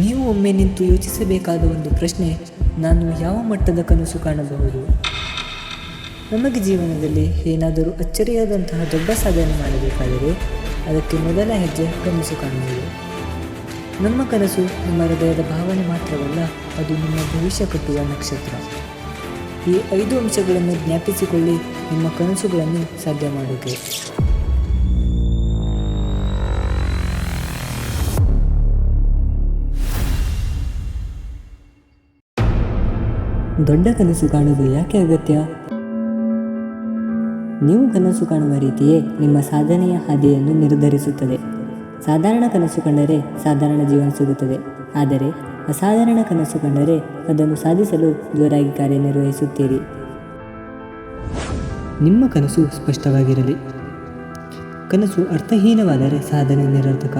ನೀವು ಒಮ್ಮೆ ನಿಂತು ಯೋಚಿಸಬೇಕಾದ ಒಂದು ಪ್ರಶ್ನೆ ನಾನು ಯಾವ ಮಟ್ಟದ ಕನಸು ಕಾಣಬಹುದು? ನಮಗೆ ಜೀವನದಲ್ಲಿ ಏನಾದರೂ ಅಚ್ಚರಿಯಾದಂತಹ ದೊಡ್ಡ ಸಾಧನೆ ಮಾಡಬೇಕಾದರೆ ಅದಕ್ಕೆ ಮೊದಲ ಹೆಜ್ಜೆ ಕನಸು ಕಾಣುವುದು. ನಮ್ಮ ಕನಸು ನಿಮ್ಮ ಹೃದಯದ ಭಾವನೆ ಮಾತ್ರವಲ್ಲ, ಅದು ನಿಮ್ಮ ಭವಿಷ್ಯ ಕಟ್ಟುವ ನಕ್ಷತ್ರ. ಈ ಐದು ಅಂಶಗಳನ್ನು ಜ್ಞಾಪಿಸಿಕೊಳ್ಳಿ, ನಿಮ್ಮ ಕನಸುಗಳನ್ನು ಸಾಧ್ಯ ಮಾಡುತ್ತೆ ದೊಡ್ಡ ಕನಸು ಕಾಣುವುದು ಯಾಕೆ ಅಗತ್ಯ? ನೀವು ಕನಸು ಕಾಣುವ ರೀತಿಯೇ ನಿಮ್ಮ ಸಾಧನೆಯ ಹಾದಿಯನ್ನು ನಿರ್ಧರಿಸುತ್ತದೆ. ಸಾಧಾರಣ ಕನಸು ಕಂಡರೆ ಸಾಧಾರಣ ಜೀವನ ಸಿಗುತ್ತದೆ. ಆದರೆ ಅಸಾಧಾರಣ ಕನಸು ಕಂಡರೆ ಅದನ್ನು ಸಾಧಿಸಲು ಜೋರಾಗಿ ಕಾರ್ಯನಿರ್ವಹಿಸುತ್ತೀರಿ. ನಿಮ್ಮ ಕನಸು ಸ್ಪಷ್ಟವಾಗಿರಲಿ. ಕನಸು ಅರ್ಥಹೀನವಾದರೆ ಸಾಧನೆ ನಿರರ್ಥಕ.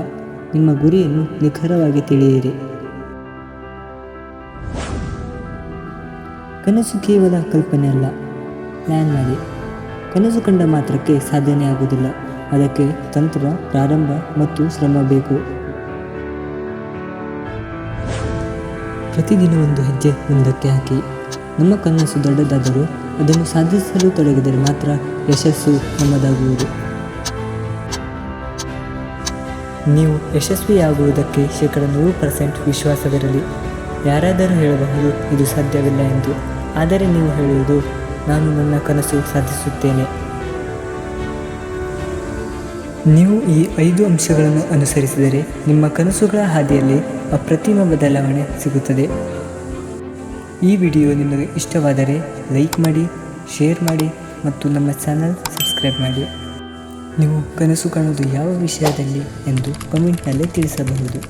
ನಿಮ್ಮ ಗುರಿಯನ್ನು ನಿಖರವಾಗಿ ತಿಳಿಯಿರಿ. ಕನಸು ಕೇವಲ ಕಲ್ಪನೆ ಅಲ್ಲ ಪ್ಲ್ಯಾನ್ ಮಾಡಿ ಕನಸು ಕಂಡ ಮಾತ್ರಕ್ಕೆ ಸಾಧನೆ ಆಗುವುದಿಲ್ಲ. ಅದಕ್ಕೆ ತಂತ್ರ, ಪ್ರಾರಂಭ ಮತ್ತು ಶ್ರಮ ಬೇಕು. ಪ್ರತಿದಿನ ಒಂದು ಹೆಜ್ಜೆ ಮುಂದಕ್ಕೆ ಹಾಕಿ. ನಮ್ಮ ಕನಸು ದೊಡ್ಡದಾದರೂ ಅದನ್ನು ಸಾಧಿಸಲು ತೊಡಗಿದರೆ ಮಾತ್ರ ಯಶಸ್ಸು ನಮ್ಮದಾಗುವುದು. ನೀವು ಯಶಸ್ವಿಯಾಗುವುದಕ್ಕೆ ಶೇಕಡ ನೂರು ಪರ್ಸೆಂಟ್ ವಿಶ್ವಾಸವಿರಲಿ. ಯಾರಾದರೂ ಹೇಳಬಹುದು, ಇದು ಸಾಧ್ಯವಿಲ್ಲ ಎಂದು. ಆದರೆ ನೀವು ಹೇಳುವುದು, ನಾನು ನನ್ನ ಕನಸು ಸಾಧಿಸುತ್ತೇನೆ. ನೀವು ಈ ಐದು ಅಂಶಗಳನ್ನು ಅನುಸರಿಸಿದರೆ ನಿಮ್ಮ ಕನಸುಗಳ ಹಾದಿಯಲ್ಲಿ ಅಪ್ರತಿಮ ಬದಲಾವಣೆ ಸಿಗುತ್ತದೆ. ಈ ವಿಡಿಯೋ ನಿಮಗೆ ಇಷ್ಟವಾದರೆ ಲೈಕ್ ಮಾಡಿ, ಶೇರ್ ಮಾಡಿ ಮತ್ತು ನಮ್ಮ ಚಾನಲ್ ಸಬ್ಸ್ಕ್ರೈಬ್ ಮಾಡಿ. ನೀವು ಕನಸು ಕಾಣುವುದು ಯಾವ ವಿಷಯದಲ್ಲಿ ಎಂದು ಕಮೆಂಟ್ನಲ್ಲಿ ತಿಳಿಸಬಹುದು.